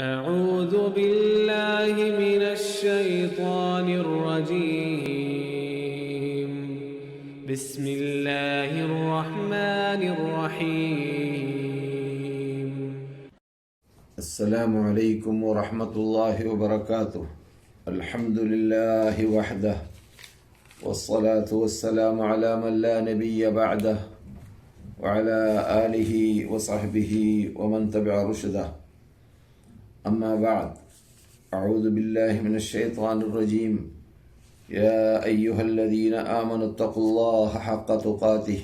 أعوذ بالله من الشيطان الرجيم. بسم الله الرحمن الرحيم. السلام عليكم ورحمة الله وبركاته. الحمد لله وحده. والصلاة والسلام على من لا نبي بعده. وعلى آله وصحبه ومن تبع رشده. أما بعد أعوذ بالله من الشيطان الرجيم يا أيها الذين آمنوا اتقوا الله حق تقاته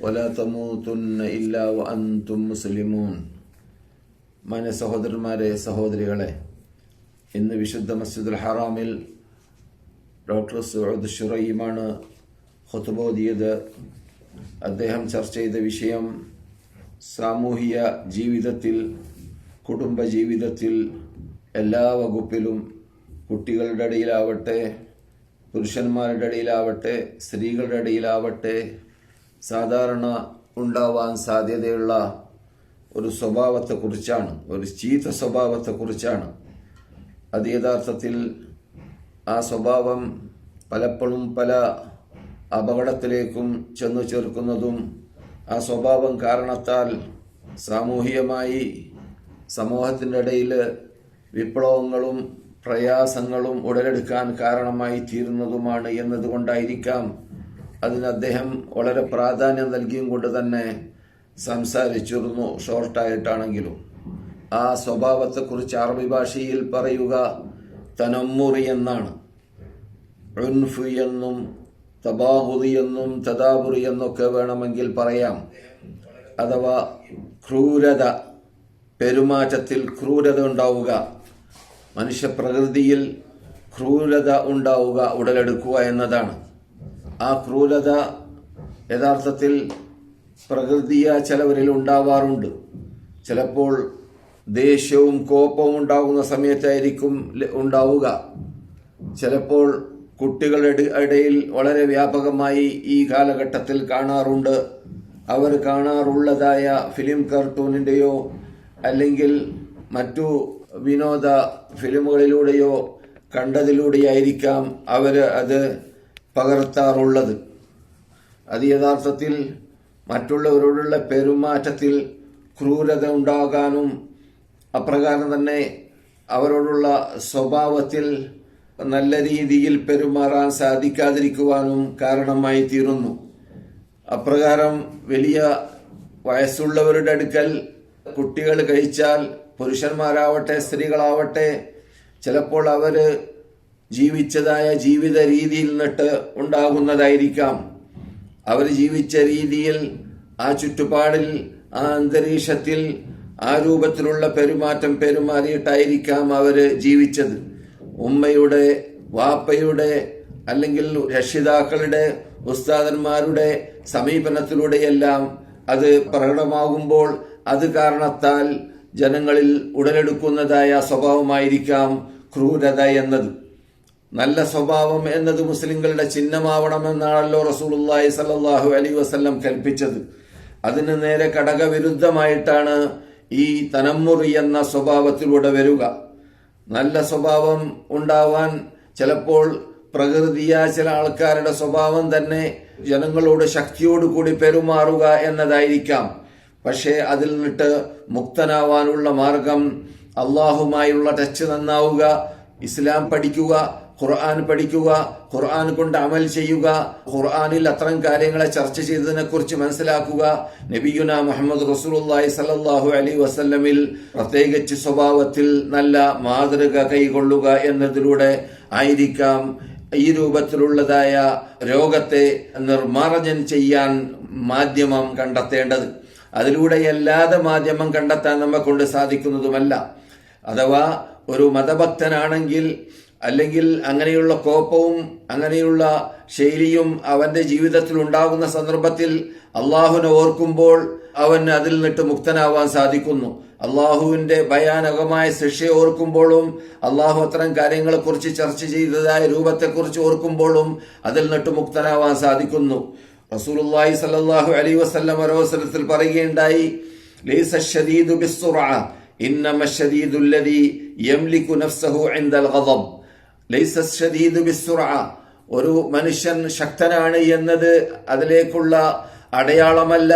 ولا تموتن إلا وأنتم مسلمون മാന്യ സഹോദരന്മാരെ സഹോദരികളെ ഇന്ന് വിശുദ്ധ മസ്ജിദുൽ ഹറാമിൽ ഡോക്ടർ സുഹദ് ഷുറൈമാണ് ഹുത്തുബോദിയത് അദ്ദേഹം ചർച്ച ചെയ്ത വിഷയം സാമൂഹിക ജീവിതത്തിൽ കുടുംബ ജീവിതത്തിൽ എല്ലാ വകുപ്പിലും കുട്ടികളുടെ ഇടയിലാവട്ടെ പുരുഷന്മാരുടെ ഇടയിലാവട്ടെ സ്ത്രീകളുടെ ഇടയിലാവട്ടെ സാധാരണ ഉണ്ടാവാൻ സാധ്യതയുള്ള ഒരു സ്വഭാവത്തെക്കുറിച്ചാണ് ഒരു ചീത്ത സ്വഭാവത്തെക്കുറിച്ചാണ്. അത് യഥാർത്ഥത്തിൽ ആ സ്വഭാവം പലപ്പോഴും പല അപകടത്തിലേക്കും ചെന്നു ചേർക്കുന്നതും ആ സ്വഭാവം കാരണത്താൽ സാമൂഹികമായി സമൂഹത്തിന്റെ ഇടയിൽ വിപ്ലവങ്ങളും പ്രയാസങ്ങളും ഉടലെടുക്കാൻ കാരണമായി തീരുന്നതുമാണ് എന്നതുകൊണ്ടായിരിക്കാം അതിന് അദ്ദേഹം വളരെ പ്രാധാന്യം നൽകിയും കൊണ്ട് തന്നെ സംസാരിച്ചിരുന്നു ഷോർട്ടായിട്ടാണെങ്കിലും. ആ സ്വഭാവത്തെക്കുറിച്ച് അറബി ഭാഷയിൽ പറയുക തനമ്മുറി എന്നാണ്. ഉൻഫു എന്നും തബാഹുദി എന്നും തദാബുറി എന്നൊക്കെ വേണമെങ്കിൽ പറയാം. അഥവാ ക്രൂരത പെരുമാറ്റത്തിൽ ക്രൂരത ഉണ്ടാവുക. മനുഷ്യപ്രകൃതിയിൽ ക്രൂരത ഉണ്ടാവുക ഉടലെടുക്കുക എന്നതാണ്. ആ ക്രൂരത യഥാർത്ഥത്തിൽ പ്രകൃതിയ ചിലവരിൽ ഉണ്ടാവാറുണ്ട്. ചിലപ്പോൾ ദേഷ്യവും കോപവും ഉണ്ടാകുന്ന സമയത്തായിരിക്കും ഉണ്ടാവുക. ചിലപ്പോൾ കുട്ടികളുടെ ഇടയിൽ വളരെ വ്യാപകമായി ഈ കാലഘട്ടത്തിൽ കാണാറുണ്ട്. അവർ കാണാറുള്ളതായ ഫിലിം കാർട്ടൂണിന്റെയോ അല്ലെങ്കിൽ മറ്റു വിനോദ ഫിലിമുകളിലൂടെയോ കണ്ടതിലൂടെയായിരിക്കാം അവർ അത് പകർത്താറുള്ളത്. അത് യഥാർത്ഥത്തിൽ മറ്റുള്ളവരോടുള്ള പെരുമാറ്റത്തിൽ ക്രൂരത ഉണ്ടാകാനും അപ്രകാരം തന്നെ അവരോടുള്ള സ്വഭാവത്തിൽ നല്ല രീതിയിൽ പെരുമാറാൻ സാധിക്കാതിരിക്കുവാനും കാരണമായി തീരുന്നു. അപ്രകാരം വലിയ വയസ്സുള്ളവരുടെ അടുക്കൽ കുട്ടികൾ കഴിച്ചാൽ പുരുഷന്മാരാവട്ടെ സ്ത്രീകളാവട്ടെ ചിലപ്പോൾ അവർ ജീവിച്ചതായ ജീവിത രീതിയിൽ നിന്നിട്ട് ഉണ്ടാകുന്നതായിരിക്കാം. അവർ ജീവിച്ച രീതിയിൽ ആ ചുറ്റുപാടിൽ ആ അന്തരീക്ഷത്തിൽ ആ രൂപത്തിലുള്ള പെരുമാറ്റം പെരുമാറിയിട്ടായിരിക്കാം അവർ ജീവിച്ചത്. ഉമ്മയുടെ വാപ്പയുടെ അല്ലെങ്കിൽ രക്ഷിതാക്കളുടെ ഉസ്താദന്മാരുടെ സമീപനത്തിലൂടെയെല്ലാം അത് പ്രകടമാകുമ്പോൾ അത് കാരണത്താൽ ജനങ്ങളിൽ ഉടലെടുക്കുന്നതായ സ്വഭാവമായിരിക്കാം ക്രൂരത എന്നത്. നല്ല സ്വഭാവം എന്നത് മുസ്ലിങ്ങളുടെ ചിഹ്നമാവണമെന്നാണല്ലോ റസൂലുള്ളാഹി സല്ലാഹു അലൈഹി വസ്ല്ലം കൽപ്പിച്ചത്. അതിന് നേരെ ഘടകവിരുദ്ധമായിട്ടാണ് ഈ തനമ്മുറി എന്ന സ്വഭാവത്തിലൂടെ വരിക. നല്ല സ്വഭാവം ഉണ്ടാവാൻ ചിലപ്പോൾ പ്രകൃതിയ ചില ആൾക്കാരുടെ സ്വഭാവം തന്നെ ജനങ്ങളോട് ശക്തിയോടുകൂടി പെരുമാറുക എന്നതായിരിക്കാം. പക്ഷേ അതിൽ നിന്നിട്ട് മുക്തനാവാനുള്ള മാർഗം അള്ളാഹുമായുള്ള ടച്ച് നന്നാവുക ഇസ്ലാം പഠിക്കുക ഖുർആൻ പഠിക്കുക ഖുർആൻ കൊണ്ട് അമൽ ചെയ്യുക ഖുർആനിൽ അത്തരം കാര്യങ്ങളെ ചർച്ച ചെയ്തതിനെ കുറിച്ച് മനസ്സിലാക്കുക. നബിയുന മുഹമ്മദ് റസൂലുള്ളാഹി സല്ലല്ലാഹു അലൈഹി വസല്ലമിൽ പ്രത്യേകിച്ച് സ്വഭാവത്തിൽ നല്ല മാതൃക കൈകൊള്ളുക എന്നതിലൂടെ ആയിരിക്കാം ഈ രൂപത്തിലുള്ളതായ രോഗത്തെ നിർമ്മാർജനം ചെയ്യാൻ മാധ്യമം കണ്ടെത്തേണ്ടത്. അതിലൂടെയല്ലാതെ മാധ്യമം കണ്ടെത്താൻ നമ്മെ കൊണ്ട് സാധിക്കുന്നതുമല്ല. അഥവാ ഒരു മതഭക്തനാണെങ്കിൽ അല്ലെങ്കിൽ അങ്ങനെയുള്ള കോപവും അങ്ങനെയുള്ള ശൈലിയും അവന്റെ ജീവിതത്തിൽ ഉണ്ടാകുന്ന സന്ദർഭത്തിൽ അള്ളാഹുവിനെ ഓർക്കുമ്പോൾ അവൻ അതിൽ നിന്നിട്ട് മുക്തനാവാൻ സാധിക്കുന്നു. അള്ളാഹുവിന്റെ ഭയാനകമായ ശിക്ഷയെ ഓർക്കുമ്പോഴും അള്ളാഹു അത്തരം കാര്യങ്ങളെക്കുറിച്ച് ചർച്ച ചെയ്തതായ രൂപത്തെക്കുറിച്ച് ഓർക്കുമ്പോഴും അതിൽ നിന്നിട്ട് മുക്തനാവാൻ സാധിക്കുന്നു. റസൂലുള്ളാഹി സല്ലല്ലാഹു അലൈഹി വസല്ലം ഒരവസരത്തിൽ പറയുകയുണ്ടായി ലൈസ ഷദീദു ബിസ്സുറഅ ഇന്നമ ഷദീദുൽ ലദി യംലിക്കു നഫ്സഹു ഇൻദൽ ഗളബ് ലൈസ ഷദീദു ബിസ്സുറഅ ഒരു മനുഷ്യൻ ശക്തനാണ് എന്നത് അതിലേക്കുള്ള അടയാളമല്ല.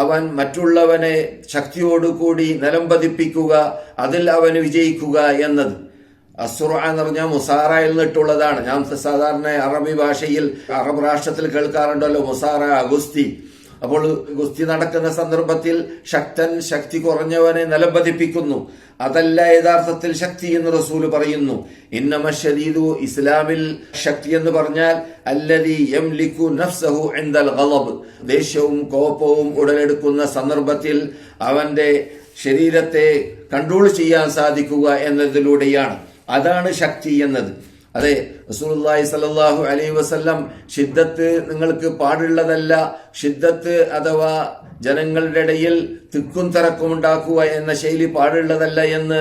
അവൻ മറ്റുള്ളവനെ ശക്തിയോടുകൂടി നിലംപതിപ്പിക്കുക അതിൽ അവന് വിജയിക്കുക എന്നത്. അസുറ എന്ന് പറഞ്ഞാൽ മുസാറയിൽ നിന്നിട്ടുള്ളതാണ്. ഞാൻ സാധാരണ അറബി ഭാഷയിൽ അറബ് രാഷ്ട്രത്തിൽ കേൾക്കാറുണ്ടല്ലോ മുസാറ ഗുസ്തി. അപ്പോൾ ഗുസ്തി നടക്കുന്ന സന്ദർഭത്തിൽ ശക്തൻ ശക്തി കുറഞ്ഞവനെ നിലംപതിപ്പിക്കുന്നു. അതല്ല യഥാർത്ഥത്തിൽ ശക്തി എന്ന് റസൂൽ പറയുന്നു. ഇന്നമ ഷരീദു ഇസ്ലാമിൽ ശക്തി എന്ന് പറഞ്ഞാൽ അല്ലതി ലിഖു നഫ്സഹു എന്തൽ ഗളബ് ദേഷ്യവും കോപവും ഉടലെടുക്കുന്ന സന്ദർഭത്തിൽ അവന്റെ ശരീരത്തെ കൺട്രോൾ ചെയ്യാൻ സാധിക്കുക എന്നതിലൂടെയാണ്. അതാണ് ശക്തി എന്നത്. അതെ റസൂലുള്ളാഹി സലല്ലാഹു അലൈ വസല്ലം ഷിദ്ദത്ത് നിങ്ങൾക്ക് പാടുള്ളതല്ല. ഷിദ്ദത്ത് അഥവാ ജനങ്ങളുടെ ഇടയിൽ തിക്കും തിരക്കും ഉണ്ടാക്കുക എന്ന ശൈലി പാടുള്ളതല്ല എന്ന്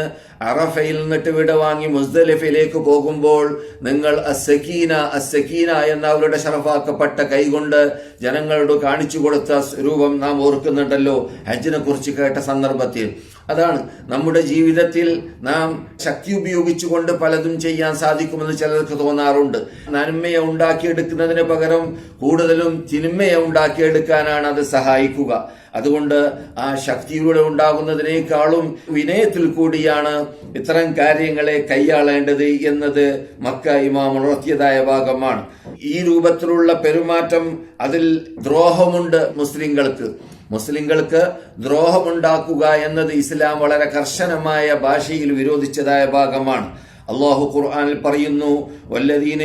അറഫയിൽ നിന്നിട്ട് വിട വാങ്ങി മുസ്ദലിഫിലേക്ക് പോകുമ്പോൾ നിങ്ങൾ അസക്കീന അസക്കീന എന്ന അവരുടെ ഷറഫാക്കപ്പെട്ട കൈകൊണ്ട് ജനങ്ങളോട് കാണിച്ചു കൊടുത്ത രൂപം നാം ഓർക്കുന്നുണ്ടല്ലോ. ഹജ്ജിനെ കുറിച്ച് കേട്ട സന്ദർഭത്തിൽ. അതാണ് നമ്മുടെ ജീവിതത്തിൽ നാം ശക്തി ഉപയോഗിച്ചുകൊണ്ട് പലതും ചെയ്യാൻ സാധിക്കുമെന്ന് ചിലർക്ക് തോന്നാറുണ്ട്. നന്മയെ ഉണ്ടാക്കിയെടുക്കുന്നതിന് പകരം കൂടുതലും തിന്മയെ ഉണ്ടാക്കിയെടുക്കാനാണ് അത് സഹായിക്കുക. അതുകൊണ്ട് ആ ശക്തിയിലൂടെ ഉണ്ടാകുന്നതിനേക്കാളും വിനയത്തിൽ കൂടിയാണ് ഇത്തരം കാര്യങ്ങളെ കൈയാളേണ്ടത് എന്നത് മക്ക ഇമാം ഉണർത്തിയതായ ഭാഗമാണ്. ഈ രൂപത്തിലുള്ള പെരുമാറ്റം അതിൽ ദ്രോഹമുണ്ട് മുസ്ലിങ്ങൾക്ക്. മുസ്ലിങ്ങൾക്ക് ദ്രോഹമുണ്ടാക്കുക എന്നത് ഇസ്ലാം വളരെ കർശനമായ ഭാഷയിൽ വിരോധിച്ചതായ ഭാഗമാണ്. അള്ളാഹു ഖുർആനിൽ പറയുന്നു വല്ലദീന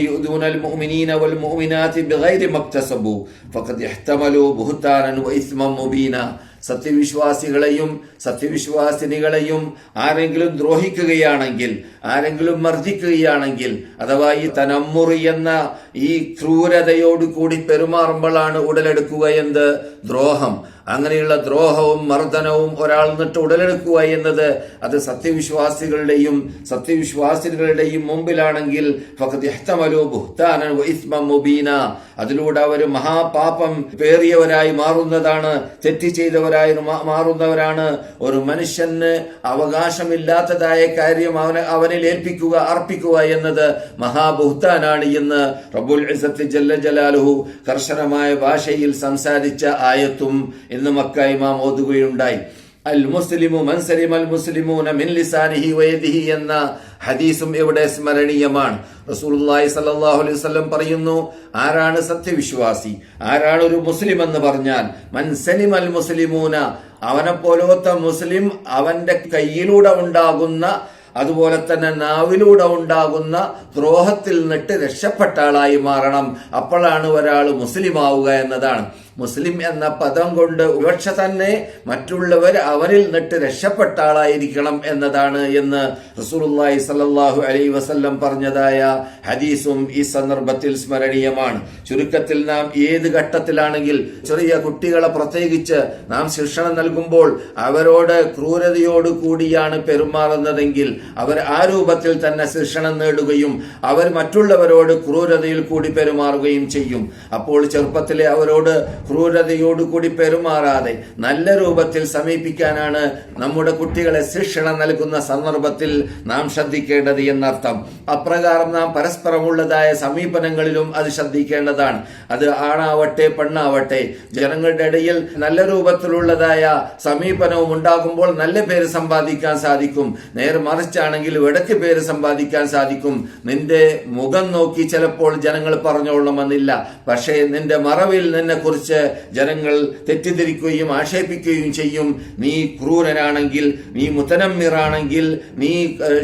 മുഅ്മിനീന വൽ മുഅ്മിനാതി ബിഗൈരി ഫഖദ് ഇഹ്തമലു മുബീന. സത്യവിശ്വാസികളെയും സത്യവിശ്വാസിനികളെയും ആരെങ്കിലും ദ്രോഹിക്കുകയാണെങ്കിൽ ആരെങ്കിലും മർദ്ദിക്കുകയാണെങ്കിൽ അഥവാ ഈ തനമ്മുറി എന്ന ഈ ക്രൂരതയോടുകൂടി പെരുമാറുമ്പോഴാണ് ഉടലെടുക്കുക എന്ത്? ദ്രോഹം. അങ്ങനെയുള്ള ദ്രോഹവും മർദ്ദനവും ഒരാൾ നിന്നിട്ട് ഉടലെടുക്കുക എന്നത് അത് സത്യവിശ്വാസികളുടെയും സത്യവിശ്വാസികളുടെയും മുമ്പിലാണെങ്കിൽ അതിലൂടെ അവർ മഹാപാപം പേറിയവരായി മാറുന്നതാണ് തെറ്റി ചെയ്തവരായി മാറുന്നവരാണ്. ഒരു മനുഷ്യന് അവകാശമില്ലാത്തതായ കാര്യം അവനെ അവനിൽ ഏൽപ്പിക്കുക അർപ്പിക്കുക എന്നത് മഹാബുഹ്താനാണ് എന്ന് റബുൽ ജല്ല ജലാലുഹു കർശനമായ ഭാഷയിൽ സംസാരിച്ച ആയത്തും ഇന്ന് മക്ക ഇമാം ഓതുകയുണ്ടായി. അൽ മുസ്ലിമു മൻസലിം അൽ മുസ്ലിമൂന മിൻ ലിസാനിഹി വയദിഹി എന്ന ഹദീസും ഇവിടെ സ്മരണീയമാണ്. റസൂലുള്ളാഹി സ്വല്ലല്ലാഹു അലൈഹി വസല്ലം പറയുന്നു ആരാണ് സത്യവിശ്വാസി? ആരാണ് ഒരു മുസ്ലിം എന്ന് പറഞ്ഞാൽ മൻസലിം അൽ മുസ്ലിമൂന അവനെ പോലത്തെ മുസ്ലിം അവന്റെ കയ്യിലൂടെ ഉണ്ടാകുന്ന അതുപോലെ തന്നെ നാവിലൂടെ ഉണ്ടാകുന്ന ദ്രോഹത്തിൽ നിട്ട് രക്ഷപ്പെട്ട ആളായി മാറണം. അപ്പോഴാണ് ഒരാൾ മുസ്ലിം ആവുക എന്നതാണ്. മുസ്ലിം എന്ന പദം കൊണ്ട് ഉപക്ഷ തന്നെ മറ്റുള്ളവർ അവരിൽ നിട്ട് രക്ഷപ്പെട്ട ആളായിരിക്കണം എന്നതാണ് എന്ന് റസൂലുള്ളാഹി സ്വല്ലല്ലാഹു അലൈഹി വസല്ലം പറഞ്ഞതായ ഹദീസും ഈ സന്ദർഭത്തിൽ സ്മരണീയമാണ്. ചുരുക്കത്തിൽ നാം ഏത് ഘട്ടത്തിലാണെങ്കിൽ ചെറിയ കുട്ടികളെ പ്രത്യേകിച്ച് നാം ശിക്ഷണം നൽകുമ്പോൾ അവരോട് ക്രൂരതയോട് കൂടിയാണ് പെരുമാറുന്നതെങ്കിൽ അവർ ആ രൂപത്തിൽ തന്നെ ശിക്ഷണം നേടുകയും അവർ മറ്റുള്ളവരോട് ക്രൂരതയിൽ കൂടി പെരുമാറുകയും ചെയ്യും. അപ്പോൾ ചെറുപ്പത്തിലെ അവരോട് ക്രൂരതയോട് കൂടി പെരുമാറാതെ നല്ല രൂപത്തിൽ സമീപിക്കാനാണ് നമ്മുടെ കുട്ടികളെ ശിക്ഷണം നൽകുന്ന സന്ദർഭത്തിൽ നാം ശ്രദ്ധിക്കേണ്ടത് എന്നർത്ഥം. അപ്രകാരം നാം പരസ്പരമുള്ളതായ സമീപനങ്ങളിലും അത് ശ്രദ്ധിക്കേണ്ടതാണ്. അത് ആണാവട്ടെ പെണ്ണാവട്ടെ ജനങ്ങളുടെ ഇടയിൽ നല്ല രൂപത്തിലുള്ളതായ സമീപനവും ഉണ്ടാകുമ്പോൾ നല്ല പേര് സമ്പാദിക്കാൻ സാധിക്കും. നേരെ മറിച്ചാണെങ്കിൽ ഇടയ്ക്ക് പേര് സമ്പാദിക്കാൻ സാധിക്കും. നിന്റെ മുഖം നോക്കി ചിലപ്പോൾ ജനങ്ങൾ പറഞ്ഞോളണമെന്നില്ല. പക്ഷേ നിന്റെ മറവിൽ നിന്നെ കുറിച്ച് ജനങ്ങൾ തെറ്റിദ്ധരിക്കുകയും ആക്ഷേപിക്കുകയും ചെയ്യും. നീ ക്രൂരനാണെങ്കിൽ നീ മുത്തനമ്മിറാണെങ്കിൽ നീ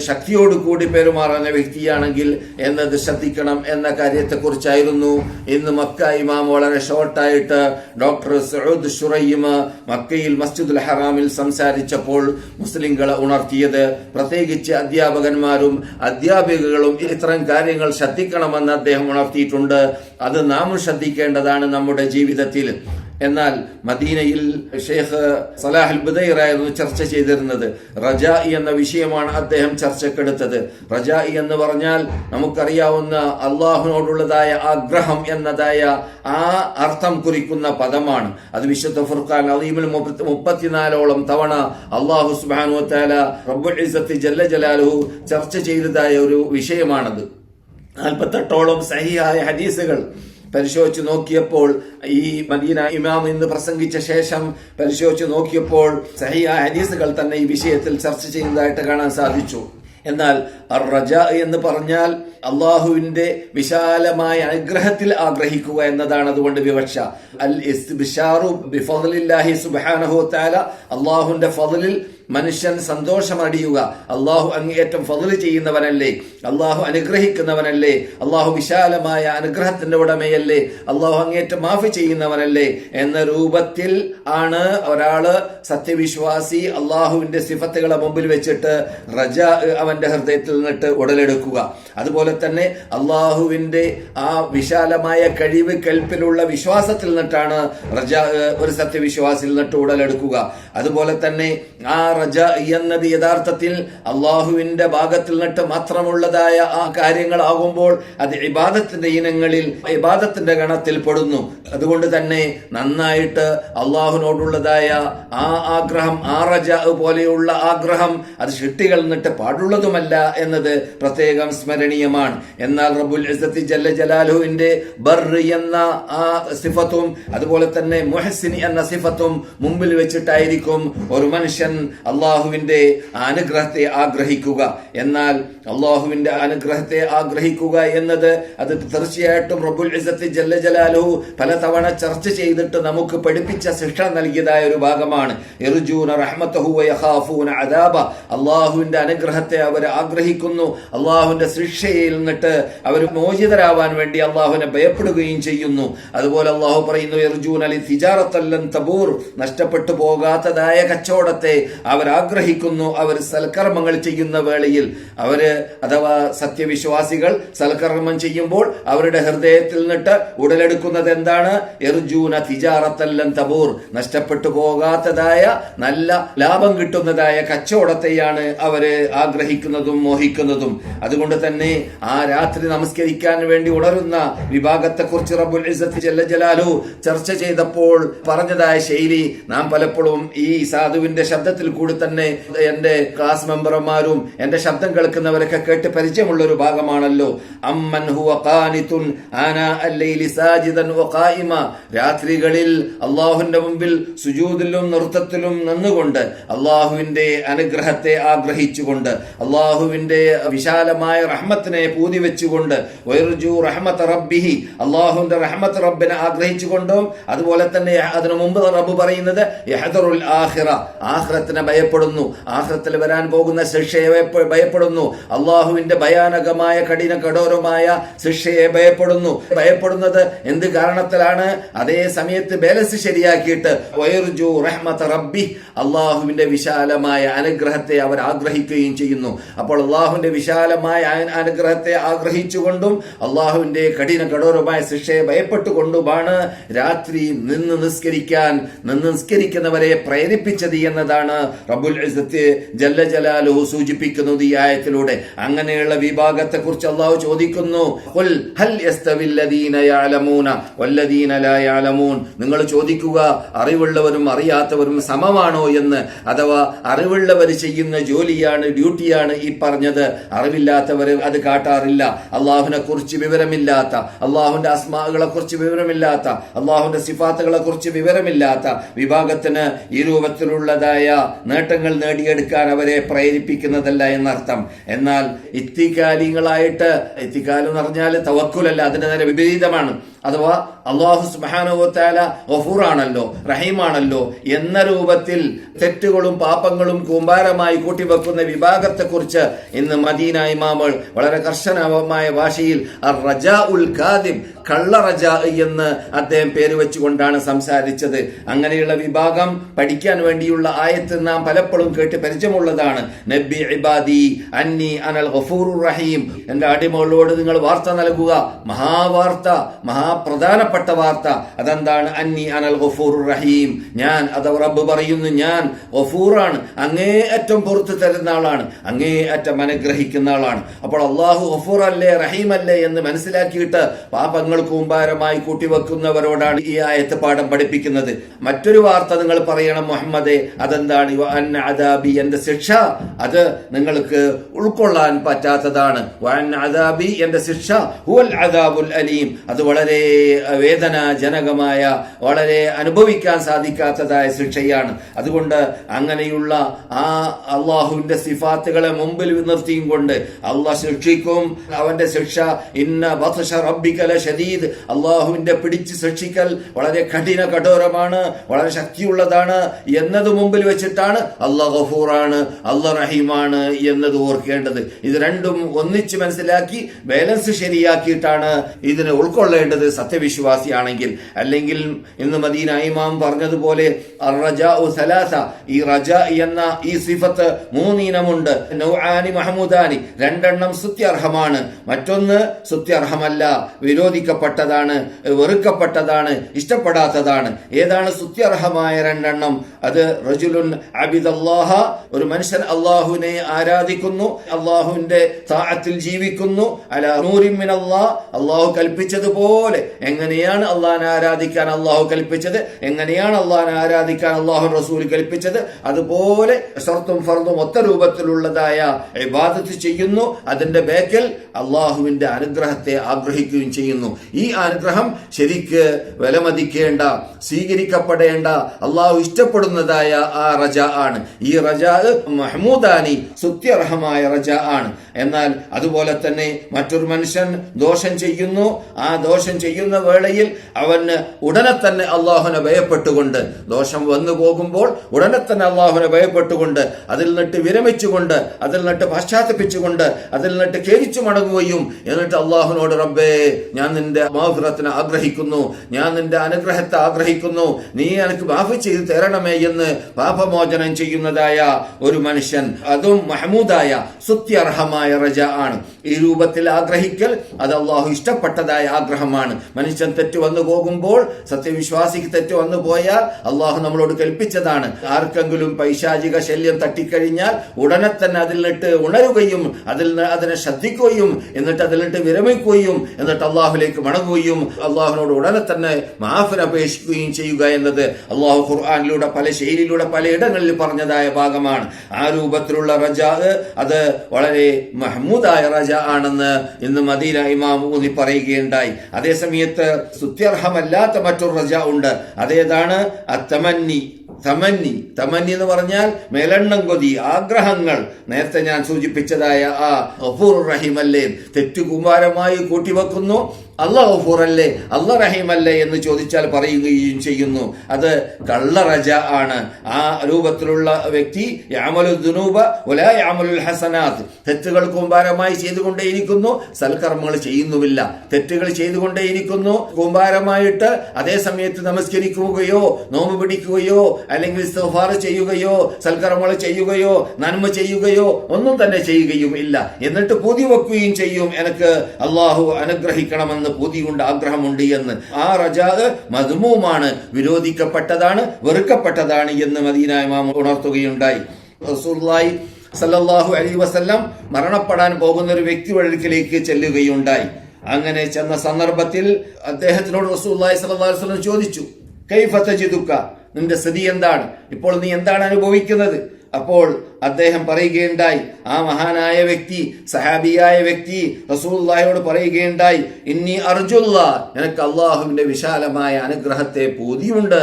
ശക്തിയോട് കൂടി പെരുമാറുന്ന വ്യക്തിയാണെങ്കിൽ എന്നത് ശ്രദ്ധിക്കണം എന്ന കാര്യത്തെക്കുറിച്ചായിരുന്നു ഇന്ന് മക്ക ഇമാം വളരെ ഷോർട്ടായിട്ട് ഡോക്ടർ സൗദ് ഷുറൈമ മക്കയിൽ മസ്ജിദുൽ ഹറാമിൽ സംസാരിച്ചപ്പോൾ മുസ്ലിങ്ങളെ ഉണർത്തിയത്. പ്രത്യേകിച്ച് അധ്യാപകന്മാരും അധ്യാപികകളും ഇത്തരം കാര്യങ്ങൾ ശ്രദ്ധിക്കണമെന്ന് അദ്ദേഹം ഉണർത്തിയിട്ടുണ്ട്. അത് നാം ശ്രദ്ധിക്കേണ്ടതാണ് നമ്മുടെ ജീവിതത്തിൽ. എന്നാൽ മദീനയിൽ ഷെയ്ഖ് സലാഹുൽ ബുദൈറായിരുന്നു ചർച്ച ചെയ്തിരുന്നത് റജായി എന്ന വിഷയമാണ് അദ്ദേഹം ചർച്ചക്കെടുത്തത്. റജായി എന്ന് പറഞ്ഞാൽ നമുക്കറിയാവുന്ന അള്ളാഹുനോടുള്ളതായ ആഗ്രഹം എന്നതായ ആ അർത്ഥം കുറിക്കുന്ന പദമാണ്. അത് വിശുദ്ധ ഫുർഖാൻ അലീമിൽ മുപ്പത്തിനാലോളം തവണ അള്ളാഹു സുബാനു താല റബ്ബുൽ ജല്ല ജലാലുഹു ചർച്ച ചെയ്തതായ ഒരു വിഷയമാണത്. നാൽപ്പത്തെട്ടോളം സഹിയായ ഹദീസുകൾ പരിശോധിച്ച് നോക്കിയപ്പോൾ ഈ മദീന ഇമാം ഇന്ന് പ്രസംഗിച്ച ശേഷം പരിശോധിച്ച് നോക്കിയപ്പോൾ സഹിയായ ഹദീസുകൾ തന്നെ ഈ വിഷയത്തിൽ ചർച്ച ചെയ്യുന്നതായിട്ട് കാണാൻ സാധിച്ചു. എന്നാൽ റജ എന്ന് പറഞ്ഞാൽ അള്ളാഹുവിന്റെ വിശാലമായ അനുഗ്രഹത്തിൽ ആഗ്രഹിക്കുക എന്നതാണ് അതുകൊണ്ട് വിവക്ഷ. അൽ ഇസ്ബിഷാറു ബിഫലില്ലാഹി സുബാനഹു താല അള്ളാഹുവിന്റെ ഫضലിൽ മനുഷ്യൻ സന്തോഷമടിയുക അള്ളാഹു അങ്ങേയറ്റം ഫതിൽ ചെയ്യുന്നവനല്ലേ. അള്ളാഹു അനുഗ്രഹിക്കുന്നവനല്ലേ. അള്ളാഹു വിശാലമായ അനുഗ്രഹത്തിന്റെ ഉടമയല്ലേ. അള്ളാഹു അങ്ങേറ്റം മാഫി ചെയ്യുന്നവനല്ലേ. എന്ന രൂപത്തിൽ ആണ് ഒരാൾ സത്യവിശ്വാസി അള്ളാഹുവിന്റെ സിഫത്തുകളെ മുമ്പിൽ വെച്ചിട്ട് റജ അവന്റെ ഹൃദയത്തിൽ നിന്നിട്ട് ഉടലെടുക്കുക. അതുപോലെ തന്നെ അള്ളാഹുവിന്റെ ആ വിശാലമായ കഴിവ് കൽപ്പിലുള്ള വിശ്വാസത്തിൽ നിന്നിട്ടാണ് റജ ഒരു സത്യവിശ്വാസിൽ നിന്നിട്ട് ഉടലെടുക്കുക. അതുപോലെ തന്നെ ആ റജ എന്നത് യഥാർത്ഥത്തിൽ അള്ളാഹുവിന്റെ ഭാഗത്തിൽ നിന്നിട്ട് മാത്രമുള്ളതായ ആ കാര്യങ്ങളാകുമ്പോൾ അത് ഇബാദത്തിന്റെ ഇനങ്ങളിൽ ഇബാദത്തിന്റെ ഗണത്തിൽ പെടുന്നു. അതുകൊണ്ട് തന്നെ നന്നായിട്ട് അള്ളാഹുവിനോടുള്ളതായ ആ ആഗ്രഹം ആ റജ പോലെയുള്ള ആഗ്രഹം അത് ഷിട്ടികൾ നിന്നിട്ട് പാടുള്ളതുമല്ല എന്നത് പ്രത്യേകം സ്മരണീയമാണ്. എന്നാൽ റബുൽ ജല്ല ജലാലുവിന്റെ ബർ എന്ന ആ സിഫത്തും അതുപോലെ തന്നെ മുഹസിനി എന്ന സിഫത്തും മുമ്പിൽ വെച്ചിട്ടായിരിക്കും ഒരു മനുഷ്യൻ അള്ളാഹുവിന്റെ അനുഗ്രഹത്തെ ആഗ്രഹിക്കുക. എന്നാൽ അള്ളാഹുവിന്റെ അനുഗ്രഹത്തെ ആഗ്രഹിക്കുക എന്നത് അത് തീർച്ചയായിട്ടും റബുൽ ഇസത്ത് ജല്ല പലതവണ ചർച്ച ചെയ്തിട്ട് നമുക്ക് പഠിപ്പിച്ച ശിക്ഷ നൽകിയതായ ഒരു ഭാഗമാണ്. അദാബ. അള്ളാഹുവിന്റെ അനുഗ്രഹത്തെ അവർ ആഗ്രഹിക്കുന്നു. അള്ളാഹുവിന്റെ ശിക്ഷയിൽ നിന്നിട്ട് അവർ മോചിതരാവാൻ വേണ്ടി അള്ളാഹുവിനെ ഭയപ്പെടുകയും ചെയ്യുന്നു. അതുപോലെ അള്ളാഹു പറയുന്നു എർജൂൻ അലി തിജാറത്തല്ലൻ തബൂർ. നഷ്ടപ്പെട്ടു പോകാത്തതായ കച്ചവടത്തെ അവർ ആഗ്രഹിക്കുന്നു. അവർ സൽക്കർമ്മങ്ങൾ ചെയ്യുന്ന വേളയിൽ അവർ അഥവാ സത്യവിശ്വാസികൾ സൽക്കർമ്മം ചെയ്യുമ്പോൾ അവരുടെ ഹൃദയത്തിൽ നിന്നിട്ട് ഉടലെടുക്കുന്നത് എന്താണ്? എർജൂന തിജാറത്തല്ലൻ തബൂർ. നഷ്ടപ്പെട്ടു പോകാത്തതായ നല്ല ലാഭം കിട്ടുന്നതായ കച്ചവടത്തെയാണ് അവർ ആഗ്രഹിക്കുന്നതും മോഹിക്കുന്നതും. അതുകൊണ്ട് തന്നെ ആ രാത്രി നമസ്കരിക്കാൻ വേണ്ടി ഉണരുന്ന വിഭാഗത്തെക്കുറിച്ച് റബ്ബുൽ ഇസ്സത്ത് ജല്ല ചർച്ച ചെയ്തപ്പോൾ പറഞ്ഞതായ ശൈലി നാം പലപ്പോഴും ഈ സാധുവിന്റെ ശബ്ദത്തിൽ കൂടി തന്നെ എന്റെ ക്ലാസ് മെമ്പർമാരും എന്റെ ശബ്ദം കേൾക്കുന്നവരൊക്കെ കേട്ട് പരിചയമുള്ള ഒരു ഭാഗമാണല്ലോ. അമ്മൻ ഹുവ ഖാനിതുൻ സാജിദൻ രാത്രികളിൽ അള്ളാഹുവിന്റെ മുമ്പിൽ സുജൂദിലും നൃത്തത്തിലും നിന്നുകൊണ്ട് അള്ളാഹുവിന്റെ അനുഗ്രഹത്തെ ആഗ്രഹിച്ചുകൊണ്ട് അള്ളാഹുവിന്റെ വിശാലമായ റഹ്മത്തിനെ പൂതി വെച്ചുകൊണ്ട് വൈർജു റഹ്മത്ത് റബ്ബിഹി. അള്ളാഹുവിന്റെ റഹ്മത്ത് റബ്ബിനെ ആഗ്രഹിച്ചുകൊണ്ടും അതുപോലെ തന്നെ അതിനു മുമ്പ് റബ്ബ് പറയുന്നത് ആഹിറ ആഖിറത്തിനെ ഭയപ്പെടുന്നു. ആഖിറത്തിൽ വരാൻ പോകുന്ന ശിക്ഷയെ ഭയപ്പെടുന്നു. അള്ളാഹുവിന്റെ ഭയാനകമായ കഠിന കഠോരമായ ശിക്ഷയെ ഭയപ്പെടുന്നു. ഭയപ്പെടുന്നത് എന്ത് കാരണത്തിലാണ്? അതേ സമയത്ത് ബാലൻസ് ശരിയാക്കിയിട്ട് റഹ്മത്ത് റബ്ബി അള്ളാഹുവിന്റെ വിശാലമായ അനുഗ്രഹത്തെ അവർ ആഗ്രഹിക്കുകയും ചെയ്യുന്നു. അപ്പോൾ അള്ളാഹുവിന്റെ വിശാലമായ അനുഗ്രഹത്തെ ആഗ്രഹിച്ചുകൊണ്ടും അള്ളാഹുവിന്റെ കഠിന കഠോരമായ ശിക്ഷയെ ഭയപ്പെട്ടുകൊണ്ടുമാണ് രാത്രി നിന്ന് നിസ്കരിക്കാൻ നിന്ന് നിസ്കരിക്കുന്നവരെ പ്രേരിപ്പിച്ചത് എന്നതാണ് റബുൽ ജല്ല ജലാലു സൂചിപ്പിക്കുന്നത് ഈ ആയത്തിലൂടെ. അങ്ങനെയുള്ള വിഭാഗത്തെ കുറിച്ച് അള്ളാഹു ചോദിക്കുന്നു. "ഖുൽ ഹൽ യസ്തവില്ലദീന യഅലമൂന വല്ലദീന ലാ യഅലമൂൻ നിങ്ങൾ ചോദിക്കുക അറിവുള്ളവരും അറിയാത്തവരും സമമാണോ എന്ന്. അഥവാ അറിവുള്ളവർ ചെയ്യുന്ന ജോലിയാണ് ഡ്യൂട്ടിയാണ് ഈ പറഞ്ഞത്. അറിവില്ലാത്തവർ അത് കാട്ടാറില്ല. അള്ളാഹുവിനെ കുറിച്ച് വിവരമില്ലാത്ത അള്ളാഹുന്റെ അസ്മാകളെ കുറിച്ച് വിവരമില്ലാത്ത അള്ളാഹുന്റെ സിഫാത്തുകളെ കുറിച്ച് വിവരമില്ലാത്ത വിഭാഗത്തിന് ഈ രൂപത്തിലുള്ളതായ നേട്ടങ്ങൾ നേടിയെടുക്കാൻ അവരെ പ്രേരിപ്പിക്കുന്നതല്ല എന്നർത്ഥം. എന്നാൽ ഇത്തിക്കാലിങ്ങളായിട്ട് ഇത്തിക്കാലം എന്ന് പറഞ്ഞാൽ തവക്കുലല്ല അതിന്റെ നേരെ വിപരീതമാണ്. അഥവാ അള്ളാഹു സുബാനുവത്താല ഗഫൂറാണല്ലോ റഹീമാണല്ലോ എന്ന രൂപത്തിൽ തെറ്റുകളും പാപങ്ങളും കൂമ്പാരമായി കൂട്ടിവെക്കുന്ന വിഭാഗത്തെക്കുറിച്ച് ഇന്ന് മദീന ഇമാമൾ വളരെ കർശനമായ ഭാഷയിൽ കള്ളറജ കള്ള എന്ന് അദ്ദേഹം പേര് വെച്ചുകൊണ്ടാണ് സംസാരിച്ചത്. അങ്ങനെയുള്ള വിഭാഗം പഠിക്കാൻ വേണ്ടിയുള്ള ആയത്ത് നാം പലപ്പോഴും കേട്ട് പരിചയമുള്ളതാണ്. നബി ഇബാദി അന്നി അനൽ ഗഫൂറുർ റഹീം. എന്റെ അടിമകളോട് നിങ്ങൾ വാർത്ത നൽകുക. മഹാവാർത്ത മഹാപ്രധാനപ്പെട്ട വാർത്ത. അതെന്താണ്? അന്നി അനൽ ഗഫൂർ റഹീം. ഞാൻ അത് റബ്ബ് പറയുന്നു ഞാൻ. ഗഫൂറാണ്. അങ്ങേയറ്റം പുറത്തു തരുന്ന ആളാണ്. അങ്ങേ അങ്ങേയറ്റം അനുഗ്രഹിക്കുന്ന ആളാണ്. അപ്പോൾ അള്ളാഹു ഗഫൂർ അല്ലേ റഹീം അല്ലേ എന്ന് മനസ്സിലാക്കിയിട്ട് പാപങ്ങൾക്ക് കൂമ്പാരമായി കൂട്ടിവെക്കുന്നവരോടാണ് ഈ ആയത്ത് പാഠം പഠിപ്പിക്കുന്നത്. മറ്റൊരു വാർത്ത നിങ്ങൾ പറയണം മുഹമ്മദേ. അതെന്താണ്? അദാബി എന്റെ ശിക്ഷ. അത് നിങ്ങൾക്ക് ഉൾക്കൊള്ളാൻ പറ്റാത്തതാണ്. അദാബി എന്റെ ശിക്ഷ. ഹുവൽ അദാബുൽ അലീം. അത് വളരെ വേദനാജനകമായ വളരെ അനുഭവിക്കാൻ സാധിക്കാത്തതായ ശിക്ഷയാണ്. അതുകൊണ്ട് അങ്ങനെയുള്ള ആ അള്ളാഹുവിന്റെ സിഫാത്തുകളെ മുമ്പിൽ നിർത്തിയും കൊണ്ട് അള്ളാഹ് ശിക്ഷിക്കും. അവന്റെ ശിക്ഷ ഇന്ന ബത്ഷ റബ്ബിക്കല ഷദീദ് അള്ളാഹുവിന്റെ പിടിച്ച് ശിക്ഷിക്കൽ വളരെ കഠിന കഠോരമാണ് വളരെ ശക്തിയുള്ളതാണ് എന്നത് മുമ്പിൽ വെച്ചിട്ടാണ് അള്ളാഹ് ഗഫൂറാണ് അള്ളാഹ് റഹീമാണ് എന്നത് ഓർക്കേണ്ടത്. ഇത് രണ്ടും ഒന്നിച്ച് മനസ്സിലാക്കി ബാലൻസ് ശരിയാക്കിയിട്ടാണ് ഇതിനെ ഉൾക്കൊള്ളേണ്ടത് സത്യവിശ്വാസിയാണെങ്കിൽ അല്ലെങ്കിൽ ഇന്ന് മദീന ഇമാം പറഞ്ഞതുപോലെ സലാസ ഈ റജ എന്ന ഈ സിഫത്ത് മൂന്നിനമുണ്ട്. നൗആനി മഹമൂദാനി രണ്ടെണ്ണം സുത്യർഹമാണ് മറ്റൊന്ന് സുത്യർഹമല്ല വിരോധിക്കപ്പെട്ടതാണ് വെറുക്കപ്പെട്ടതാണ് ഇഷ്ടപ്പെടാത്തതാണ്. ഏതാണ് സുത്യർഹമായ രണ്ടെണ്ണം? അത് റജുലുൻ അബിദല്ലാഹ ഒരു മനുഷ്യൻ അള്ളാഹുവിനെ ആരാധിക്കുന്നു അള്ളാഹുവിന്റെ താഴത്തിൽ ജീവിക്കുന്നു. അല നൂറിമിനല്ലാ അള്ളാഹ് കൽപ്പിച്ചതുപോലെ എങ്ങനെയാണ് അള്ളാഹിനെ ആരാധിക്കാൻ അള്ളാഹു കൽപ്പിച്ചത്? എങ്ങനെയാണ് അള്ളാഹിനെ ആരാധിക്കാൻ അള്ളാഹു റസൂൽ കൽപ്പിച്ചത്? അതുപോലെ ഷർത്തും ഫർദും ഒത്ത രൂപത്തിലുള്ളതായ ഇബാദത്ത് ചെയ്യുന്നു. അതിന്റെ ബേക്കൽ അള്ളാഹുവിന്റെ അനുഗ്രഹത്തെ ആഗ്രഹിക്കുകയും ചെയ്യുന്നു. ഈ അനുഗ്രഹം ശരിക്ക് വിലമതിക്കേണ്ട സ്വീകരിക്കപ്പെടേണ്ട അള്ളാഹു ഇഷ്ടപ്പെടുന്നതായ ആ റജ ആണ്. ഈ റജ മഹ്മൂദാനി സുത്യർഹമായ റജ ആണ്. എന്നാൽ അതുപോലെ തന്നെ മറ്റൊരു മനുഷ്യൻ ദോഷം ചെയ്യുന്നു. ആ ദോഷം ചെയ്യുന്ന വേളയിൽ അവന് ഉടനെ തന്നെ അള്ളാഹുനെ ഭയപ്പെട്ടുകൊണ്ട് ദോഷം വന്നു പോകുമ്പോൾ ഉടനെ തന്നെ അള്ളാഹുനെ ഭയപ്പെട്ടുകൊണ്ട് അതിൽ നിന്നിട്ട് വിരമിച്ചുകൊണ്ട് അതിൽ നിന്നിട്ട് പശ്ചാത്തപിച്ചുകൊണ്ട് അതിൽ നിന്നിട്ട് കേരിച്ചു മടങ്ങുകയും എന്നിട്ട് അള്ളാഹുനോട് റബ്ബേ ഞാൻ നിന്റെ മാഫിറത്തിന് ആഗ്രഹിക്കുന്നു. ഞാൻ നിന്റെ അനുഗ്രഹത്തെ ആഗ്രഹിക്കുന്നു. നീ എനിക്ക് മാഫ് ചെയ്ത് തരണമേ എന്ന് പാപമോചനം ചെയ്യുന്നതായ ഒരു മനുഷ്യൻ അതും മഹമൂദായ സുത്യർഹമായ റജ ആണ്. ഈ രൂപത്തിൽ ആഗ്രഹിക്കൽ അത് അള്ളാഹു ഇഷ്ടപ്പെട്ടതായ ആഗ്രഹമാണ്. മനുഷ്യൻ തെറ്റ് വന്നു പോകുമ്പോൾ സത്യവിശ്വാസിക്ക് തെറ്റ് വന്നു പോയാൽ അള്ളാഹു നമ്മളോട് കൽപ്പിച്ചതാണ്. ആർക്കെങ്കിലും പൈശാചിക ശല്യം തട്ടിക്കഴിഞ്ഞാൽ ഉടനെ തന്നെ അതിൽ നിട്ട് ഉണരുകയും അതിൽ അതിനെ ശ്രദ്ധിക്കുകയും എന്നിട്ട് അതിൽ നിട്ട് വിരമിക്കുകയും എന്നിട്ട് അള്ളാഹുലേക്ക് മടങ്ങുകയും അള്ളാഹുനോട് ഉടനെ തന്നെ മാഫിന് അപേക്ഷിക്കുകയും ചെയ്യുക എന്നത് അള്ളാഹു ഖുർആാനിലൂടെ പല ശൈലിയിലൂടെ പലയിടങ്ങളിൽ പറഞ്ഞതായ ഭാഗമാണ്. ആ രൂപത്തിലുള്ള റജാ അത് വളരെ മഹ്മൂദായ റജ ആണെന്ന് ഇന്ന് മദീന ഇമാം ഊന്നി പറയുകയുണ്ടായി. അതേസമയത്ത് സുത്യർഹമല്ലാത്ത മറ്റൊരു റജ ഉണ്ട്. അതേതാണ്? അത്തമന്നി. തമന്നി. തമന്നി എന്ന് പറഞ്ഞാൽ മേലെണ്ണം കൊതി ആഗ്രഹങ്ങൾ. നേരത്തെ ഞാൻ സൂചിപ്പിച്ചതായ ആ അഫൂർ റഹീം അല്ലേ തെറ്റുകുമാരമായി കൂട്ടിവെക്കുന്നു. അല്ല ഫുറല്ലേ അള്ള അല്ല റഹീം അല്ലേ എന്ന് ചോദിച്ചാൽ പറയുകയും ചെയ്യുന്നു. അത് കള്ളറജ ആണ്. ആ രൂപത്തിലുള്ള വ്യക്തി യാമലു ഒലാ യാമലുൽ ഹസനാത്ത് തെറ്റുകൾ കൂമ്പാരമായി ചെയ്തുകൊണ്ടേയിരിക്കുന്നു സൽക്കർമ്മങ്ങൾ ചെയ്യുന്നുമില്ല. തെറ്റുകൾ ചെയ്തുകൊണ്ടേയിരിക്കുന്നു കൂമ്പാരമായിട്ട് അതേ സമയത്ത് നമസ്കരിക്കുകയോ നോമ്പ് പിടിക്കുകയോ അല്ലെങ്കിൽ സഫാർ ചെയ്യുകയോ സൽക്കർമ്മങ്ങൾ ചെയ്യുകയോ നന്മ ചെയ്യുകയോ ഒന്നും തന്നെ ചെയ്യുകയും ഇല്ല. എന്നിട്ട് പൂതി വെക്കുകയും ചെയ്യും. എനിക്ക് അള്ളാഹു അനുഗ്രഹിക്കണമെന്ന് പൂതിയുണ്ട് ആഗ്രഹമുണ്ട് എന്ന്. ആ റജാദ് മധുമൂമാണ് വിരോധിക്കപ്പെട്ടതാണ് വെറുക്കപ്പെട്ടതാണ് എന്ന് മദീന ഇമാം ഉണർത്തുകയുണ്ടായി. റസൂല്ലായി സല്ലല്ലാഹു അലൈഹി വസല്ലം മരണപ്പെടാൻ പോകുന്ന ഒരു വ്യക്തി വഴിക്കിലേക്ക് ചെല്ലുകയുണ്ടായി. അങ്ങനെ ചെന്ന സന്ദർഭത്തിൽ അദ്ദേഹത്തിനോട് റസൂല്ലായി സല്ലല്ലാഹു വസല്ലം ചോദിച്ചു കൈഫ തജിദുക? നിന്റെ സ്ഥിതി എന്താണ്? ഇപ്പോൾ നീ എന്താണ് അനുഭവിക്കുന്നത്? അപ്പോൾ അദ്ദേഹം പറയുകയുണ്ടായി ആ മഹാനായ വ്യക്തി സഹാബിയായ വ്യക്തി റസൂല്ലായോട് പറയുകയുണ്ടായി ഇന്നി അർജുല്ല നിനക്ക് അള്ളാഹുവിന്റെ വിശാലമായ അനുഗ്രഹത്തെ പോതിയുണ്ട്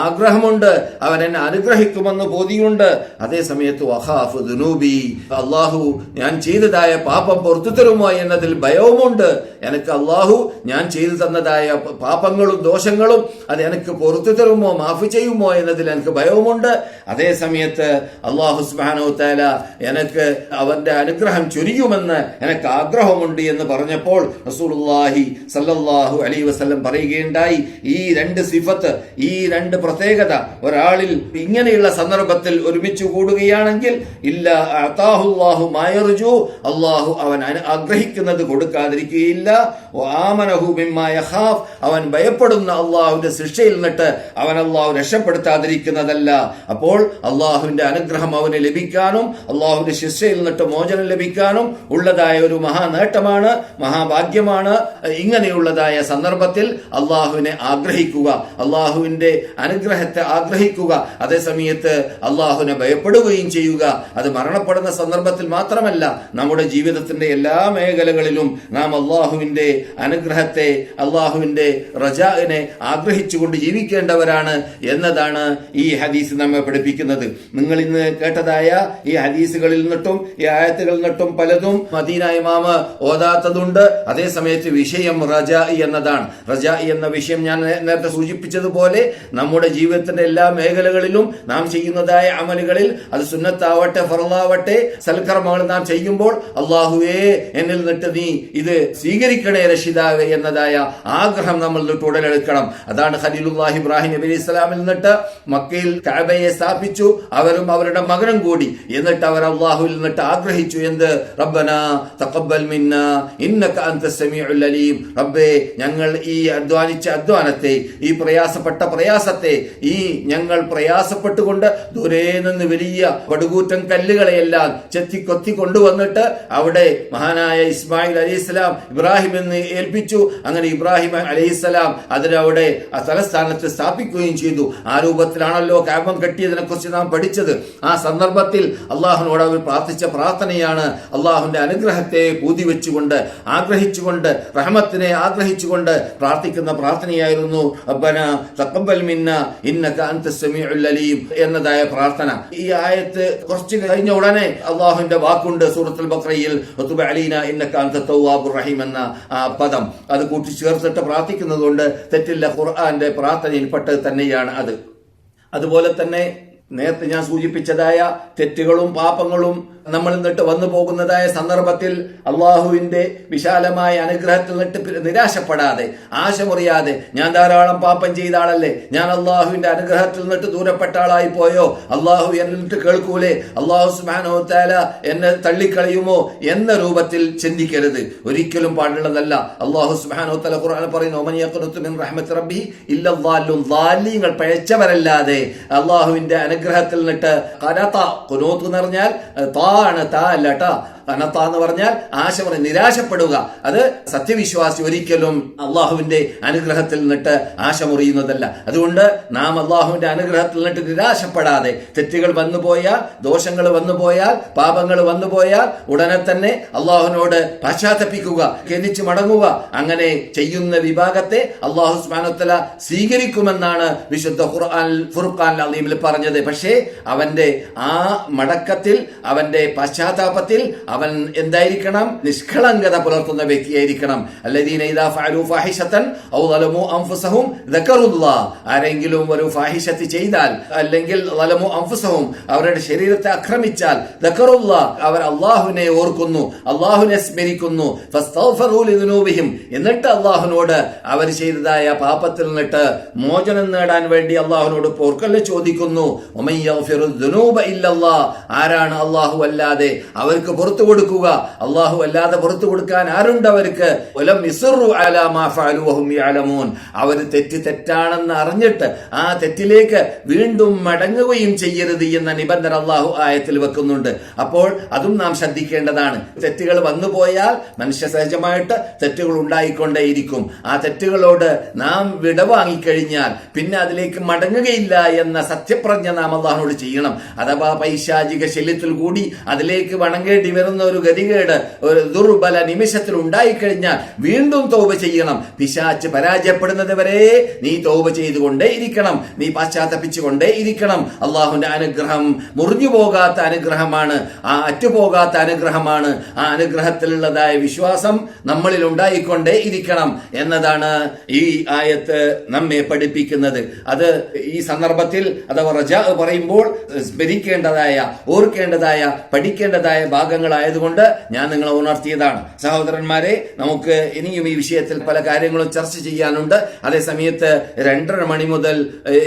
ആഗ്രഹമുണ്ട് അവൻ എന്നെ അനുഗ്രഹിക്കുമെന്ന് ബോധിയുണ്ട് അതേസമയത്ത് വഹാഫ് ദുനൂബി അള്ളാഹു ഞാൻ ചെയ്തതായ പാപം പുറത്തു തരുമോ എന്നതിൽ ഭയവുമുണ്ട്. എനിക്ക് അള്ളാഹു ഞാൻ ചെയ്തു തന്നതായ പാപങ്ങളും ദോഷങ്ങളും അത് എനിക്ക് പുറത്തു തരുമോ മാഫ് ചെയ്യുമോ എന്നതിൽ എനിക്ക് ഭയവുമുണ്ട്. അതേസമയത്ത് അള്ളാഹു സുബാന സുബാനോത്താല എനക്ക് അവന്റെ അനുഗ്രഹം ചൊരിയുമെന്ന് എനക്ക് ആഗ്രഹമുണ്ട് എന്ന് പറഞ്ഞപ്പോൾ റസൂലുള്ളാഹി സല്ലല്ലാഹു അലൈഹി വസ്ലം പറയുകയുണ്ടായി. ഈ രണ്ട് സിഫത്ത് ഈ രണ്ട് പ്രത്യേകത ഒരാളിൽ ഇങ്ങനെയുള്ള സന്ദർഭത്തിൽ ഒരുമിച്ച് കൂടുകയാണെങ്കിൽ ഇല്ല അതാഹുല്ലാഹു മായർജു അള്ളാഹു അവൻ ആഗ്രഹിക്കുന്നത് കൊടുക്കാതിരിക്കുകയില്ല. അവൻ ഭയപ്പെടുന്ന അള്ളാഹുവിന്റെ ശിക്ഷയിൽ നിന്നിട്ട് അവൻ അള്ളാഹു രക്ഷപ്പെടുത്താതിരിക്കുന്നതല്ല. അപ്പോൾ അള്ളാഹുവിന്റെ അനുഗ്രഹം അവന് ലഭിക്കാനും അള്ളാഹുവിന്റെ ശിക്ഷയിൽ നിന്നിട്ട് മോചനം ലഭിക്കാനും ഉള്ളതായ ഒരു മഹാനേട്ടമാണ് മഹാഭാഗ്യമാണ്. ഇങ്ങനെയുള്ളതായ സന്ദർഭത്തിൽ അള്ളാഹുവിനെ ആഗ്രഹിക്കുക അള്ളാഹുവിന്റെ അനുഗ്രഹത്തെ ആഗ്രഹിക്കുക. അതേസമയത്ത് അള്ളാഹുവിനെ ഭയപ്പെടുകയും ചെയ്യുക. അത് മരണപ്പെടുന്ന സന്ദർഭത്തിൽ മാത്രമല്ല നമ്മുടെ ജീവിതത്തിന്റെ എല്ലാ മേഖലകളിലും നാം അള്ളാഹുവിന്റെ അനുഗ്രഹത്തെ അള്ളാഹുവിന്റെ റജാവിനെ ആഗ്രഹിച്ചുകൊണ്ട് ജീവിക്കേണ്ടവരാണ് എന്നതാണ് ഈ ഹദീസ് നമ്മെ പഠിപ്പിക്കുന്നത്. നിങ്ങൾ ഇന്ന് കേട്ടതായ ഈ ഹദീസുകളിൽ നിന്നിട്ടും ഈ ആയത്തുകളിൽ നിന്നിട്ടും പലതും മദീന ഇമാമ് ഓതാത്തതുണ്ട്. അതേ സമയത്ത് വിഷയം റജ എന്നതാണ്. റജ എന്ന വിഷയം ഞാൻ നേരത്തെ സൂചിപ്പിച്ചതുപോലെ നമ്മുടെ ജീവിതത്തിന്റെ എല്ലാ മേഖലകളിലും നാം ചെയ്യുന്നതായ അമലുകളിൽ അത് സുന്നത്താവട്ടെ ഫറലാവട്ടെ സൽക്കർമ്മങ്ങൾ നാം ചെയ്യുമ്പോൾ അള്ളാഹുവേ എന്നിൽ നിട്ട് നീ ഇത് സ്വീകരിക്കണേ രക്ഷിതാവേ എന്നതായ ആഗ്രഹം നമ്മൾ നിന്നിട്ട് ഉടലെടുക്കണം. അതാണ് ഖലീലുല്ലാഹി ഇബ്രാഹിം നബി അലൈഹി ഇസ്ലാമിൽ നിന്നിട്ട് മക്കയിൽ കഅബയെ സ്ഥാപിച്ചു. അവരും അവരുടെ മകനും കൂടി എന്നിട്ട് അവർ അള്ളാഹുവിൽ നിന്നിട്ട് ആഗ്രഹിച്ചു എന്ത്? റബ്ബന തഖബ്ബൽ മിന്ന ഇന്നക അന്ത സമീഉൽ റബ്ബേ ഞങ്ങൾ ഈ അധ്വാനിച്ച അധ്വാനത്തെ ഈ പ്രയാസപ്പെട്ട പ്രയാസത്തെ ഈ ഞങ്ങൾ പ്രയാസപ്പെട്ടുകൊണ്ട് ദൂരെ നിന്ന് വലിയ പടുകൂറ്റൻ കല്ലുകളെയെല്ലാം ചെത്തി കൊത്തി കൊണ്ടുവന്നിട്ട് അവിടെ മഹാനായ ഇസ്മായിൽ അലൈഹിസ്സലാം ഇബ്രാഹിം എന്ന് ഏൽപ്പിച്ചു. അങ്ങനെ ഇബ്രാഹിം അലൈഹിസ്സലാം അതിനവിടെ ആ തലസ്ഥാനത്ത് സ്ഥാപിക്കുകയും ചെയ്തു. ആ രൂപത്തിലാണല്ലോ കാബം കെട്ടിയതിനെ കുറിച്ച് നാം പഠിച്ചത്. ആ സന്ദർഭത്തിൽ അള്ളാഹുനോട് അവർ പ്രാർത്ഥിച്ച പ്രാർത്ഥനയാണ് അള്ളാഹുവിന്റെ അനുഗ്രഹത്തെ കൂതി വെച്ചുകൊണ്ട് ആഗ്രഹിച്ചുകൊണ്ട് റഹമത്തിനെ ആഗ്രഹിച്ചുകൊണ്ട് പ്രാർത്ഥിക്കുന്ന പ്രാർത്ഥനയായിരുന്നു. റബ്ബന തഖബ്ബൽ മിന്ന ഇന്നക അന്ത എന്നതായ പ്രാർത്ഥന. ഈ ആയത്ത് കുറച്ച് കഴിഞ്ഞ ഉടനെ അള്ളാഹുവിന്റെ വാക്കുണ്ട് സൂറത്തുൽ ബക്രയിൽ അലീന ഇന്നക അന്ത റഹീം എന്ന പദം. അത് കൂട്ടിച്ചേർത്തിട്ട് പ്രാർത്ഥിക്കുന്നതുകൊണ്ട് തെറ്റില്ല. ഖുർആന്റെ പ്രാർത്ഥനയിൽപ്പെട്ടത് തന്നെയാണ് അത്. അതുപോലെ തന്നെ നേരത്തെ ഞാൻ സൂചിപ്പിച്ചതായ തെറ്റുകളും പാപങ്ങളും നമ്മൾ നിന്നിട്ട് വന്നു പോകുന്നതായ സന്ദർഭത്തിൽ അള്ളാഹുവിന്റെ വിശാലമായ അനുഗ്രഹത്തിൽ നിന്നിട്ട് നിരാശപ്പെടാതെ ആശമുറിയാതെ ഞാൻ ധാരാളം പാപം ചെയ്ത ആളല്ലേ? ഞാൻ അള്ളാഹുവിന്റെ അനുഗ്രഹത്തിൽ നിന്നിട്ട് ദൂരപ്പെട്ട ആളായി പോയോ? അള്ളാഹു എന്നിട്ട് കേൾക്കൂലേ? അള്ളാഹു സുബാനോത്താല എന്നെ തള്ളിക്കളയുമോ എന്ന രൂപത്തിൽ ചിന്തിക്കരുത്. ഒരിക്കലും പാടുള്ളതല്ല. അള്ളാഹു സുബാനോത്തല ഖുർആൻ പറയുന്നു "ഒമൻ മിൻ റഹ്മത്ത് റബ്ബി ഇല്ലാലും ളാല്ലും." ളാലിങ്ങൾ പഴച്ചവരല്ലാതെ അള്ളാഹുവിന്റെ അനുഗ്രഹത്തിൽ നിന്നിട്ട് കനത്ത കുനൂത്ത് എന്ന് പറഞ്ഞാൽ താണ് താ അല്ല കനത്ത എന്ന് പറഞ്ഞാൽ ആശ നിരാശപ്പെടുക. അത് സത്യവിശ്വാസി ഒരിക്കലും അള്ളാഹുവിന്റെ അനുഗ്രഹത്തിൽ നിന്നിട്ട് ആശ മുറിയുന്നതല്ല. അതുകൊണ്ട് നാം അള്ളാഹുവിന്റെ അനുഗ്രഹത്തിൽ നിന്നിട്ട് നിരാശപ്പെടാതെ തെറ്റുകൾ വന്നുപോയാൽ ദോഷങ്ങൾ വന്നുപോയാൽ പാപങ്ങൾ വന്നുപോയാൽ ഉടനെ തന്നെ അള്ളാഹുവിനോട് പശ്ചാത്തപ്പിക്കുക ഖനിച്ചു മടങ്ങുക. അങ്ങനെ ചെയ്യുന്ന വിഭാഗത്തെ അള്ളാഹു സ്മാനത്തല സ്വീകരിക്കുമെന്നാണ് വിശുദ്ധ ഖുർആൻ ഫുർഖാൻ അലീമിൽ പറഞ്ഞത്. പക്ഷേ അവന്റെ ആ മടക്കത്തിൽ അവന്റെ പശ്ചാത്താപത്തിൽ അവൻ എന്തായിരിക്കണം? നിഷ്കളങ്കത പുലർത്തുന്ന വ്യക്തിയായിരിക്കണം. അല്ലദീന ഇദാ ഫാഹിശതൻ ഔ ളലമു ആരെങ്കിലും ഒരു ഫാഹിഷത്ത് ചെയ്താൽ അല്ലെങ്കിൽ ളലമു അവരുടെ ശരീരത്തെ ആക്രമിച്ചാൽ അവർ അള്ളാഹുവിനെ ഓർക്കുന്നു അള്ളാഹുവിനെ സ്മരിക്കുന്നു. എന്നിട്ട് അള്ളാഹുവിനോട് അവർ ചെയ്തതായ പാപത്തിൽ നിന്നിട്ട് മോചനം നേടാൻ വേണ്ടി അള്ളാഹുവിനോട് പോർക്കല്ല ചോദിക്കുന്നു. ആരാണ് അള്ളാഹു അല്ലാതെ? അവർക്ക് പുറത്തു കൊടുക്കുക. അള്ളാഹു അല്ലാതെ പുറത്തു കൊടുക്കാൻ ആരുണ്ട് അവർക്ക്? അവർ തെറ്റ് തെറ്റാണെന്ന് അറിഞ്ഞിട്ട് ആ തെറ്റിലേക്ക് വീണ്ടും മടങ്ങുകയും ചെയ്യരുത് എന്ന നിബന്ധന അള്ളാഹു ആയത്തിൽ വെക്കുന്നുണ്ട്. അപ്പോൾ അതും നാം ശ്രദ്ധിക്കേണ്ടതാണ്. തെറ്റുകൾ വന്നു പോയാൽ മനുഷ്യ സഹജമായിട്ട് തെറ്റുകൾ ഉണ്ടായിക്കൊണ്ടേയിരിക്കും. ആ തെറ്റുകളോട് നാം വിടവാങ്ങിക്കഴിഞ്ഞാൽ പിന്നെ അതിലേക്ക് മടങ്ങുകയില്ല എന്ന സത്യപ്രജ്ഞ നാം അള്ളാഹിനോട് ചെയ്യണം. അഥവാ പൈശാചിക ശല്യത്തിൽ കൂടി അതിലേക്ക് വണങ്ങേണ്ടി വരുന്ന ഒരു ഗതികേട് ഒരു ദുർബല നിമിഷത്തിൽ ഉണ്ടായിക്കഴിഞ്ഞാൽ വീണ്ടും തോപ ചെയ്യണം. പിശാച്ച് പരാജയപ്പെടുന്നത് വരെ നീ തോപ ചെയ്തുകൊണ്ടേ ഇരിക്കണം. നീ പശ്ചാത്തപ്പിച്ചുകൊണ്ടേ ഇരിക്കണം. അള്ളാഹുവിന്റെ അനുഗ്രഹം മുറിഞ്ഞു പോകാത്ത അനുഗ്രഹമാണ്. ആ അറ്റുപോകാത്ത അനുഗ്രഹമാണ്. ആ അനുഗ്രഹത്തിലുള്ളതായ വിശ്വാസം നമ്മളിൽ ഉണ്ടായിക്കൊണ്ടേ ഇരിക്കണം എന്നതാണ് ഈ ആയത്ത് നമ്മെ പഠിപ്പിക്കുന്നത്. അത് ഈ സന്ദർഭത്തിൽ അഥവാ റജ പറയുമ്പോൾ സ്മരിക്കേണ്ടതായ ഓർക്കേണ്ടതായ പഠിക്കേണ്ടതായ ഭാഗങ്ങളായതുകൊണ്ട് ഞാൻ നിങ്ങളെ ഉണർത്തിയതാണ്. സഹോദരന്മാരെ നമുക്ക് ഇനിയും ഈ വിഷയത്തിൽ പല കാര്യങ്ങളും ചർച്ച ചെയ്യാനുണ്ട്. അതേ സമയത്ത് രണ്ടര മണി മുതൽ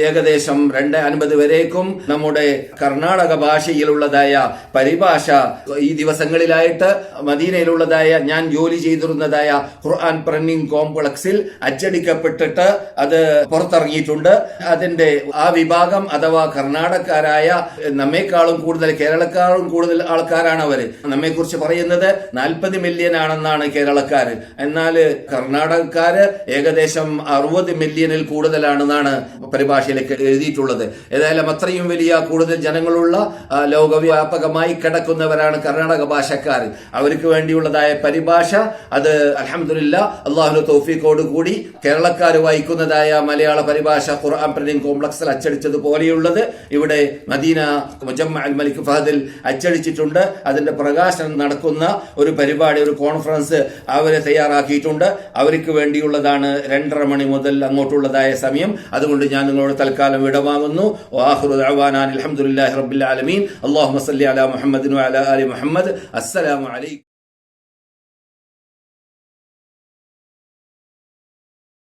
ഏകദേശം രണ്ട് അൻപത് വരേക്കും നമ്മുടെ കർണാടക ഭാഷയിലുള്ളതായ പരിഭാഷ ഈ ദിവസങ്ങളിലായിട്ട് മദീനയിലുള്ളതായ ഞാൻ ജോലി ചെയ്തിരുന്നതായ ഖുർആൻ പ്രിന്റിംഗ് കോംപ്ലക്സിൽ അച്ചടിക്കപ്പെട്ടിട്ട് അത് പുറത്തിറങ്ങിയിട്ടുണ്ട്. അതിന്റെ ആ വിഭാഗം അഥവാ കർണാടകക്കാരായ നമ്മേക്കാളും കൂടുതൽ കേരളക്കാളും കൂടുതൽ ആൾക്കാരാണ് നമ്മെ കുറിച്ച് പറയുന്നത് നാൽപ്പത് മില്യൺ ആണെന്നാണ് കേരളക്കാർ എന്നാൽ കർണാടകക്കാർ ഏകദേശം അറുപത് മില്യണിൽ കൂടുതലാണെന്നാണ് പരിഭാഷയിലേക്ക് എഴുതിയിട്ടുള്ളത്. ഏതായാലും അത്രയും വലിയ കൂടുതൽ ജനങ്ങളുള്ള ലോകവ്യാപകമായി കിടക്കുന്നവരാണ് കർണാടക ഭാഷക്കാർ അവർക്ക് വേണ്ടിയുള്ളതായ പരിഭാഷ അത് അലഹമില്ല അള്ളാഹു തോഫിക്കോട് കൂടി കേരളക്കാർ വായിക്കുന്നതായ മലയാള പരിഭാഷ ഖുർആൻ പ്രിന്റിംഗ് കോംപ്ലക്സിൽ അച്ചടിച്ചതുപോലെയുള്ളത് ഇവിടെ മദീന മുജമ്മ അൽ മലിക് ഫഹദിൽ അച്ചടിച്ചിട്ടുണ്ട്. അതിന്റെ പ്രകാശനം നടക്കുന്ന ഒരു പരിപാടി ഒരു കോൺഫറൻസ് അവരെ തയ്യാറാക്കിയിട്ടുണ്ട്. അവർക്ക് വേണ്ടിയുള്ളതാണ് രണ്ടര മണി മുതൽ അങ്ങോട്ടുള്ളതായ സമയം. അതുകൊണ്ട് ഞാൻ നിങ്ങളോട് തൽക്കാലം വിടവാങ്ങുന്നു. അലഹമുല്ലാ ദഅവാനാൻ അള്ളാഹു അലാ മുഹമ്മദിൻ വഅലാ ആലി മുഹമ്മദ്. അസ്സലാമു അലൈക്കും.